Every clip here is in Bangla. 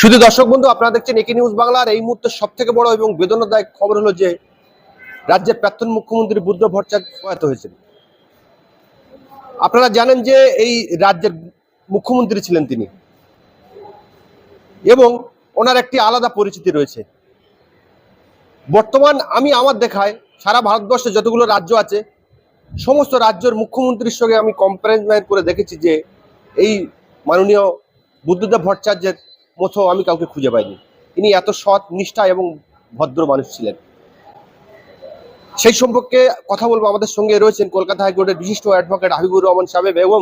শুধু দর্শক বন্ধু, আপনারা দেখছেন একে নিউজ বাংলার। এই মুহূর্তে সব থেকে বড় এবং বেদনাদায়ক খবর হলো যে, রাজ্যের প্রাক্তন মুখ্যমন্ত্রী বুদ্ধ ভট্টাচার্য প্রয়াত হয়েছেন। আপনারা জানেন যে, এই রাজ্যের মুখ্যমন্ত্রী ছিলেন তিনি। এবং ওনার একটি আলাদা পরিচিতি রয়েছে। বর্তমান আমি আমার দেখায়, সারা ভারতবর্ষে যতগুলো রাজ্য আছে, সমস্ত রাজ্যের মুখ্যমন্ত্রীর সঙ্গে আমি কম্পারিজন করে দেখেছি যে, এই মাননীয় বুদ্ধদেব ভট্টাচার্যের মতো আমি কাউকে খুঁজে পাইনি। ইনি এত সৎ, নিষ্ঠা এবং ভদ্র মানুষ ছিলেন। সেই সম্পর্কে কথা বলব আমাদের সঙ্গে রয়েছেন কলকাতা হাইকোর্টের বিশিষ্ট অ্যাডভোকেট হাবিবুর রহমান সাহেব এবং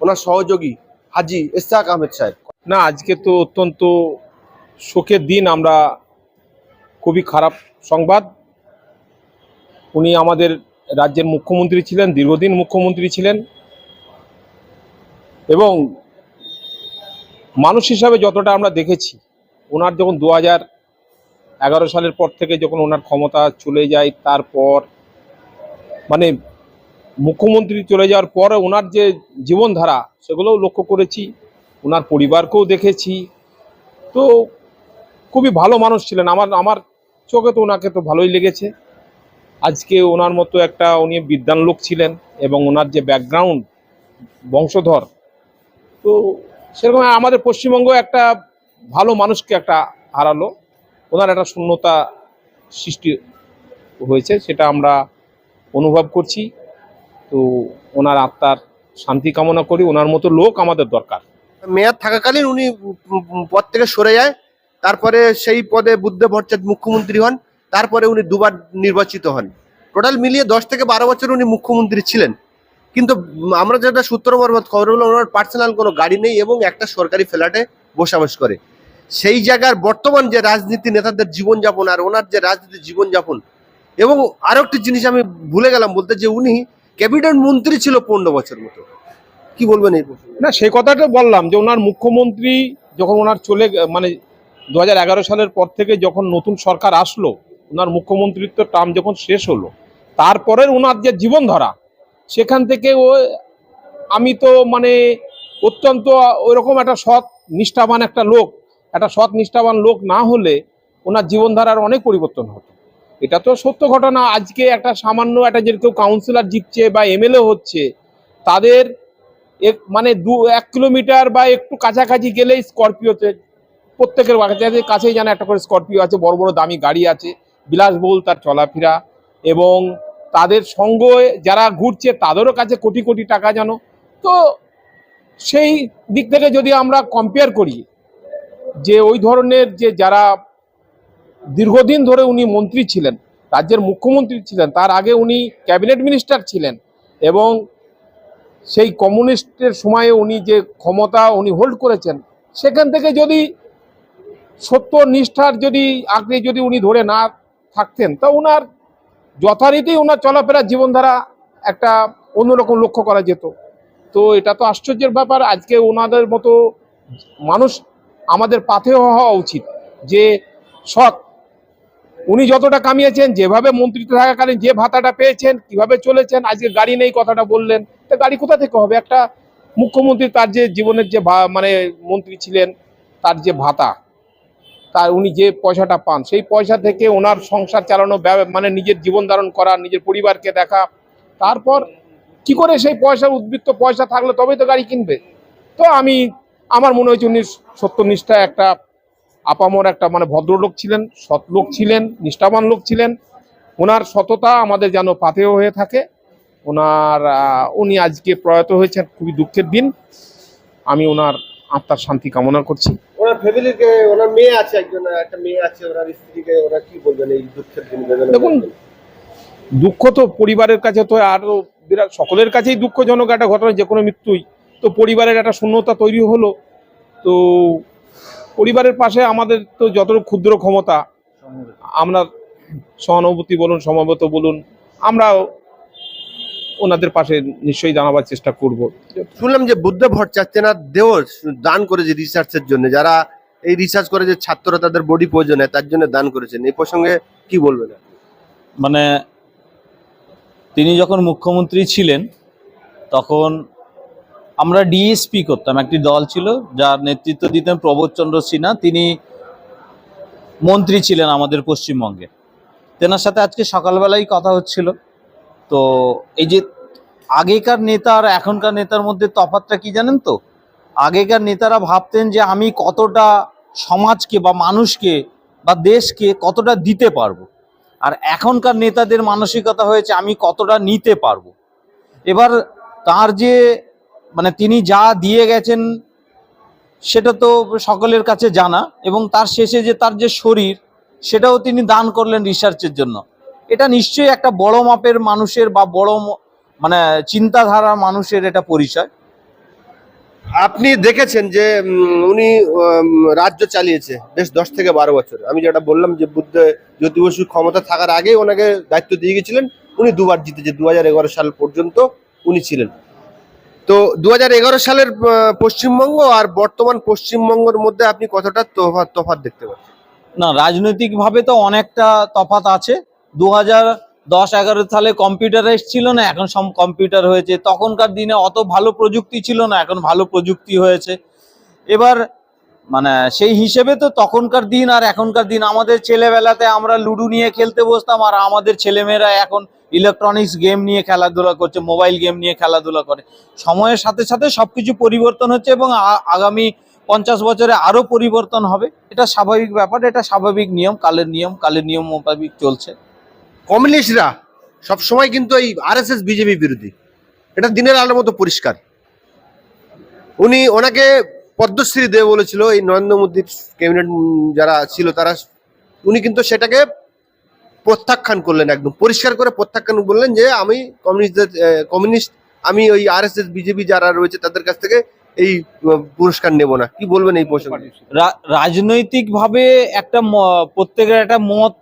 ওনার সহযোগী হাজি ইস্তাক আহমেদ সাহেব। না, আজকে তো অত্যন্ত শোকের দিন, আমরা খুবই খারাপ সংবাদ। উনি আমাদের রাজ্যের মুখ্যমন্ত্রী ছিলেন, দীর্ঘদিন মুখ্যমন্ত্রী ছিলেন এবং মানুষ হিসাবে যতটা আমরা দেখেছি, ওনার যখন দু এগারো সালের পর থেকে যখন ওনার ক্ষমতা চলে যায়, তারপর মানে মুখ্যমন্ত্রী চলে যাওয়ার পরে ওনার যে জীবনধারা, সেগুলোও লক্ষ্য করেছি, ওনার পরিবারকেও দেখেছি। তো খুবই ভালো মানুষ ছিলেন। আমার আমার চোখে তো ওনাকে তো ভালোই লেগেছে। আজকে ওনার মতো একটা উনি বিদ্যান লোক ছিলেন এবং ওনার যে ব্যাকগ্রাউন্ড বংশধর, তো সেরকম আমাদের পশ্চিমবঙ্গ একটা ভালো মানুষকে একটা হারালো। ওনার একটা শূন্যতা সৃষ্টি হয়েছে, সেটা আমরা অনুভব করছি। তো ওনার আত্মার শান্তি কামনা করি, ওনার মতো লোক আমাদের দরকার। মেয়াদ থাকাকালীন উনি পদ থেকে সরে যায়, তারপরে সেই পদে বুদ্ধ ভট্টাচার্য মুখ্যমন্ত্রী হন, তারপরে উনি দুবার নির্বাচিত হন। টোটাল মিলিয়ে দশ থেকে বারো বছর উনি মুখ্যমন্ত্রী ছিলেন। কিন্তু আমরা যেটা সূত্র মারফত খবর হলো ওনার পার্সোনাল কোনো গাড়ি নেই এবং একটা সরকারি ফ্ল্যাটে বসবাস করে সেই জায়গার বর্তমান যে রাজনীতি নেতাদের জীবনযাপন আর ওনার যে রাজনীতি জীবনযাপন এবং আরও একটি জিনিস আমি ভুলে গেলাম বলতে, যে উনি ক্যাবিনেট মন্ত্রী ছিল পনেরো বছর মতো কি বলবেন এই? না, সেই কথাটা বললাম যে ওনার মুখ্যমন্ত্রী যখন ওনার চলে মানে দু হাজার এগারো সালের পর থেকে যখন নতুন সরকার আসলো, ওনার মুখ্যমন্ত্রিত্ব টার্ম যখন শেষ হলো, তারপরের ওনার যে জীবনধারা সেখান থেকে ও, আমি তো মানে অত্যন্ত ওইরকম একটা সৎ নিষ্ঠাবান একটা লোক। একটা সৎ নিষ্ঠাবান লোক না হলে ওনার জীবনধারার অনেক পরিবর্তন হতো। এটা তো সত্য ঘটনা। আজকে একটা সামান্য একটা যে কেউ কাউন্সিলর জিতছে বা এমএলএ হচ্ছে, তাদের এক মানে দু, এক কিলোমিটার বা একটু কাছাকাছি গেলেই স্করপিওতে প্রত্যেকের কাছে, কাছেই যেন একটা করে স্করপিও আছে, বড় বড় দামি গাড়ি আছে, বিলাসবহুল তার চলাফেরা এবং তাদের সঙ্গ যারা ঘুরছে তাদেরও কাছে কোটি কোটি টাকা যেন। তো সেই দিক থেকে যদি আমরা কম্পেয়ার করি, যে ওই ধরনের যে যারা দীর্ঘদিন ধরে উনি মন্ত্রী ছিলেন, রাজ্যের মুখ্যমন্ত্রী ছিলেন, তার আগে উনি ক্যাবিনেট মিনিস্টার ছিলেন এবং সেই কমিউনিস্টের সময়ে উনি যে ক্ষমতা উনি হোল্ড করেছেন, সেখান থেকে যদি সত্য নিষ্ঠার যদি আঁকড়ে যদি উনি ধরে না থাকতেন, তা ওনার যথারীতি ওনার চলাফেরা জীবনধারা একটা অন্যরকম লক্ষ্য করা যেত। তো এটা তো আশ্চর্যের ব্যাপার, আজকে ওনাদের মতো মানুষ আমাদের পাথেয় হওয়া উচিত যে সৎ উনি যতটা কামিয়েছেন, যেভাবে মন্ত্রিত্ব থাকাকালীন যে ভাতাটা পেয়েছেন, কীভাবে চলেছেন, আজকে গাড়ি নেই কথাটা বললেন, তা গাড়ি কোথা থেকে হবে? একটা মুখ্যমন্ত্রী তার যে জীবনের যে মানে মন্ত্রী ছিলেন, তার যে ভাতা তার উনি যে পয়সাটা পান, সেই পয়সা থেকে ওনার সংসার চালানো মানে নিজের জীবন ধারণ করা, নিজের পরিবারকে দেখা, তারপর কি করে সেই পয়সার উদ্বৃত্ত পয়সা থাকলে তবেই তো গাড়ি কিনবে? তো আমি, আমার মনে হয়েছে উনি সত্যনিষ্ঠা একটা আপামর একটা মানে ভদ্রলোক ছিলেন, সৎ লোক ছিলেন, নিষ্ঠাবান লোক ছিলেন। ওনার সততা আমাদের যেন পাথেয় হয়ে থাকে। ওনার উনি আজকে প্রয়াত হয়েছেন, খুবই দুঃখের দিন। আমি ওনার আত্মার শান্তি কামনা করছি। ওনার ফ্যামিলিকে ওনার মেয়ে আছে একজন একটা মেয়ে আছে ওনার স্ত্রীকে ওরা কি বলবেন এই দুঃখের দিন দেখুন দুঃখ তো পরিবারের কাছে তো আরও বিরাট সকলের কাছেই দুঃখজনক একটা ঘটনা যে কোনো মৃত্যুই। তো পরিবারের একটা শূন্যতা তৈরি হলো। তো পরিবারের পাশে আমাদের তো যত ক্ষুদ্র ক্ষমতা আমরা সহানুভূতি বলুন সমবেত বলুন আমরা ওনাদের পাশে নিশ্চয়ই জানাবার চেষ্টা করব। শুনলাম যে বুদ্ধ ভট্টাচার্যের দেহ দান করেছে রিসার্চের জন্য। যারা এই রিসার্চ করে যে ছাত্ররা তাদের বডি প্রয়োজন হয় তার জন্য দান করেছেন। এই প্রসঙ্গে কি বলবেন? মানে তিনি যখন মুখ্যমন্ত্রী ছিলেন তখন আমরা ডিএসপি করতাম। একটি দল ছিল যার নেতৃত্ব দিতেন প্রবোধচন্দ্র সিনহা। তিনি মন্ত্রী ছিলেন আমাদের পশ্চিমবঙ্গে। তেনার সাথে আজকে সকালবেলাই কথা হচ্ছিল। তো এই যে আগেকার নেতা আর এখনকার নেতার মধ্যে তফাৎটা কি জানেন তো? আগেকার নেতারা ভাবতেন যে আমি কতটা সমাজকে বা মানুষকে বা দেশকে কতটা দিতে পারব। আর এখনকার নেতাদের মানসিকতা হয়েছে আমি কতটা নিতে পারব। এবার তার যে মানে তিনি যা দিয়ে গেছেন সেটা তো সকলের কাছে জানা এবং তার শেষে যে তার যে শরীর সেটাও তিনি দান করলেন রিসার্চের জন্য। এটা নিশ্চয়ই একটা বড় মাপের মানুষের বা বড় মানে চিন্তাধারা মানুষের এটা পরিচয়। আপনি দেখেছেন যে উনি রাজ্য চালিয়েছে বেশ দশ থেকে বারো বছর। আমি যেটা বললাম যে বুদ্ধ জ্যোতি বসু ক্ষমতা থাকার আগেই ওনাকে দায়িত্ব দিয়ে গেছিলেন। উনি দুবার জিতেছে দু হাজার এগারো সাল পর্যন্ত উনি ছিলেন। তো দু হাজার এগারো সালের পশ্চিমবঙ্গ আর বর্তমান পশ্চিমবঙ্গের মধ্যে আপনি কতটা তফাৎ তফাৎ দেখতে পাচ্ছেন? না রাজনৈতিকভাবে তো অনেকটা তফাত আছে। দু হাজার দশ এগারো সালে কম্পিউটারাইজ ছিল না, এখন সব কম্পিউটার হয়েছে। তখনকার দিনে অত ভালো প্রযুক্তি ছিল না, এখন ভালো প্রযুক্তি হয়েছে। এবার মানে সেই হিসেবে তো তখনকার দিন আর এখনকার দিন। আমাদের ছেলেবেলাতে আমরা লুডো নিয়ে খেলতে বসতাম আর আমাদের ছেলেমেয়েরা এখন ইলেকট্রনিক্স গেম নিয়ে খেলাধুলা করছে মোবাইল গেম নিয়ে খেলাধুলা করে। সময়ের সাথে সাথে সব কিছু পরিবর্তন হচ্ছে এবং আগামী পঞ্চাশ বছরে আরও পরিবর্তন হবে। এটা স্বাভাবিক ব্যাপার, এটা স্বাভাবিক নিয়ম, কালের নিয়ম কালের নিয়ম মোতাবিক চলছে। কমিউনিস্টরা সবসময় কিন্তু এই আরএসএস, বিজেপি বিরোধী। এটা দিনের আলোর মতো পরিষ্কার। উনি ওনাকে পদ্মশ্রী দেব বলেছিল, এই নরেন্দ্র মোদীর ক্যাবিনেট যারা ছিল তারা, উনি কিন্তু সেটাকে প্রত্যাখ্যান করলেন একদম। পরিষ্কার করে প্রত্যাখ্যান বললেন যে আমি কমিউনিস্টদের কমিউনিস্ট, আমি ওই আরএসএস, বিজেপি যারা রয়েছে তাদের কাছ থেকে এই পুরস্কার নেব না। কি বলবেন এই প্রসঙ্গে? রাজনৈতিকভাবে একটা প্রত্যেকের একটা মত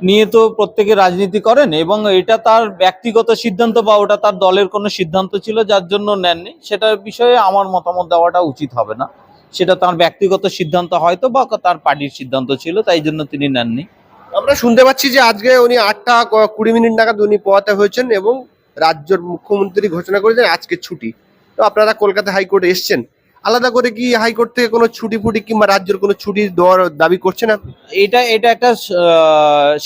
নিয়ে তো প্রত্যেকে রাজনীতি করেন এবং এটা তার ব্যক্তিগত সিদ্ধান্ত বা ওটা তার দলের কোনো সিদ্ধান্ত ছিল যার জন্য নেননি সেটার বিষয়ে আমার মতামত দেওয়াটা উচিত হবে না। সেটা তার ব্যক্তিগত সিদ্ধান্ত হয়তো বা তার পার্টির সিদ্ধান্ত ছিল, তাই জন্য তিনি নেননি। আমরা শুনতে পাচ্ছি যে আজকে উনি আটটা কুড়ি মিনিট নাগাদ উনি পোয়াতে হয়েছেন এবং রাজ্যের মুখ্যমন্ত্রী ঘোষণা করেছেন আজকে ছুটি। তো আপনারা কলকাতা হাইকোর্টে এসছেন। আলাদা করে কি হাইকোর্ট থেকে কোনো ছুটি ফুটি কিংবা রাজ্যের কোনো ছুটি দেওয়ার দাবি করছেন আপনি এটা এটা একটা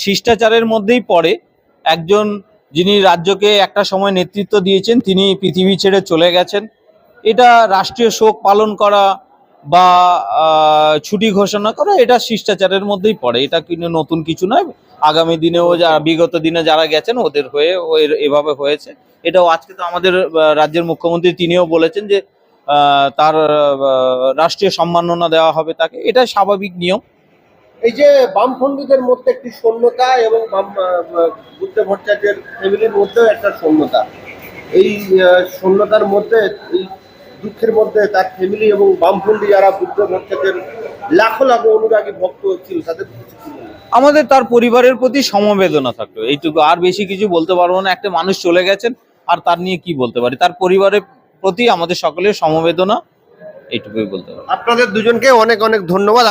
শিষ্টাচারের মধ্যেই পড়ে। একজন যিনি রাজ্যকে একটা সময় নেতৃত্ব দিয়েছেন, তিনি পৃথিবী ছেড়ে চলে গেছেন। এটা রাষ্ট্রীয় শোক পালন করা বা ছুটি ঘোষণা করা, এটা শিষ্টাচারের মধ্যেই পড়ে। এটা কিন্তু নতুন কিছু নয়। আগামী দিনেও যারা বিগত দিনে যারা গেছেন, ওদের হয়ে এভাবে হয়েছে। এটাও আজকে তো আমাদের রাজ্যের মুখ্যমন্ত্রী তিনিও বলেছেন যে তার রাষ্ট্রীয় সম্মাননা দেওয়া হবে তাকে। এটা স্বাভাবিক নিয়ম। এই যে বামপন্থীদের মধ্যে একটি শূন্যতা এবং বুদ্ধ ভট্টাচার্যের ফ্যামিলির মধ্যেও একটা শূন্যতা। এই শূন্যতার মধ্যে এই দুঃখের মধ্যে তার ফ্যামিলি এবং বামপন্থী যারা বুদ্ধ ভট্টাচার্যের লাখো লাখো অনুরাগী ভক্ত ছিল তাদের? আমাদের তার পরিবারের প্রতি সমবেদনা থাকল। এইটুকু আর বেশি কিছু বলতে পারব না। একটা মানুষ চলে গেছেন আর তার নিয়ে কি বলতে পারি? তার পরিবারের প্রতি আমাদের সকলের সমবেদনা এইটুকুই বলতে পারি। আপনাদের দুজনকে অনেক অনেক ধন্যবাদ।